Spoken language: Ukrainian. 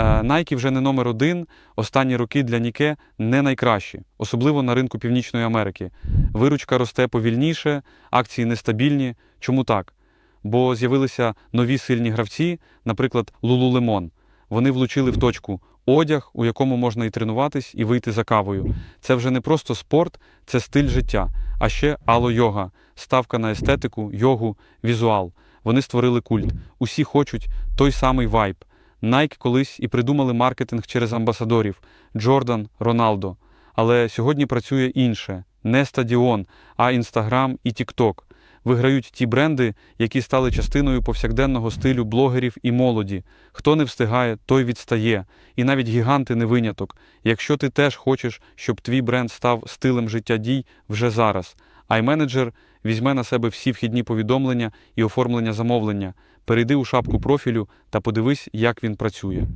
Е, Nike вже не номер один. Останні роки для Ніке не найкращі, особливо на ринку Північної Америки. Виручка росте повільніше, акції нестабільні. Чому так? Бо з'явилися нові сильні гравці, наприклад, Lululemon. Вони влучили в точку одяг, у якому можна і тренуватись, і вийти за кавою. Це вже не просто спорт, це стиль життя. А ще ало-йога, ставка на естетику, йогу, візуал. Вони створили культ. Усі хочуть той самий вайб. Nike колись і придумали маркетинг через амбасадорів Джордан, Роналдо. Але сьогодні працює інше: не стадіон, а Інстаграм і Тікток. Виграють ті бренди, які стали частиною повсякденного стилю блогерів і молоді. Хто не встигає, той відстає. І навіть гіганти не виняток. Якщо ти теж хочеш, щоб твій бренд став стилем життя дій вже зараз. iManager візьме на себе всі вхідні повідомлення і оформлення замовлення. Перейди у шапку профілю та подивись, як він працює.